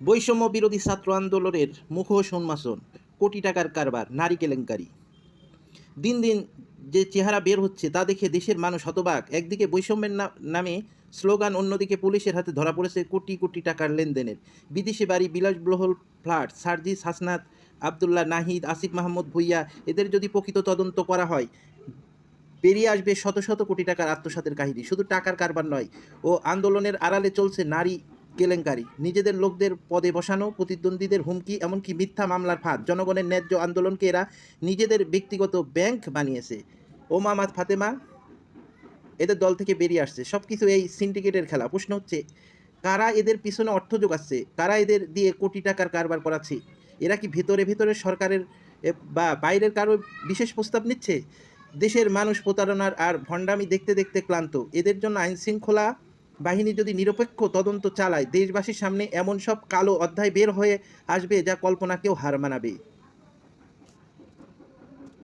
বৈষম্য বিরোধী ছাত্র আন্দোলনের মুখোশ উন্মাসন কোটি টাকার কারবার, নারী কেলেঙ্কারি। দিন দিন যে চেহারা বের হচ্ছে তা দেখে দেশের মানুষ হতবাক। একদিকে বৈষম্যের নামে স্লোগান, অন্যদিকে পুলিশের হাতে ধরা পড়েছে কোটি কোটি টাকার লেনদেনের। বিদেশি বাড়ি, বিলাসবহুল ফ্ল্যাট, সার্জিস হাসনাত, আবদুল্লাহ নাহিদ, আসিফ মাহমুদ ভুইয়া, এদের যদি প্রকৃত তদন্ত করা হয় বেরিয়ে আসবে শত শত কোটি টাকার আত্মসাতের কাহিনী। শুধু টাকার কারবার নয়, ও আন্দোলনের আড়ালে চলছে নারী কেলেঙ্কারি। নিজেদের লোকদের পদে বসানো, প্রতিদ্বন্দ্বীদের হুমকি, এমনকি মিথ্যা মামলার ফাঁদ। জনগণের ন্যায্য আন্দোলনকে এরা নিজেদের ব্যক্তিগত ব্যাংক বানিয়েছে। ওমামাদ ফাতেমা এদের দল থেকে বেরিয়ে আসছে। সব কিছু এই সিন্ডিকেটের খেলা। প্রশ্ন হচ্ছে, কারা এদের পিছনে অর্থ যোগাচ্ছে? কারা এদের দিয়ে কোটি টাকার কারবার করাচ্ছে? এরা কি ভেতরে ভেতরে সরকারের বা বাইরের কারও বিশেষ প্রস্তাব নিচ্ছে? দেশের মানুষ প্রতারণার আর ভণ্ডামি দেখতে দেখতে ক্লান্ত। এদের জন্য আইন শৃঙ্খলা বাহিনী যদি নিরপেক্ষ তদন্ত চালায়, দেশবাসীর সামনে এমন সব কালো অধ্যায় বের হয়ে আসবে যা কল্পনাকেও হার মানাবে।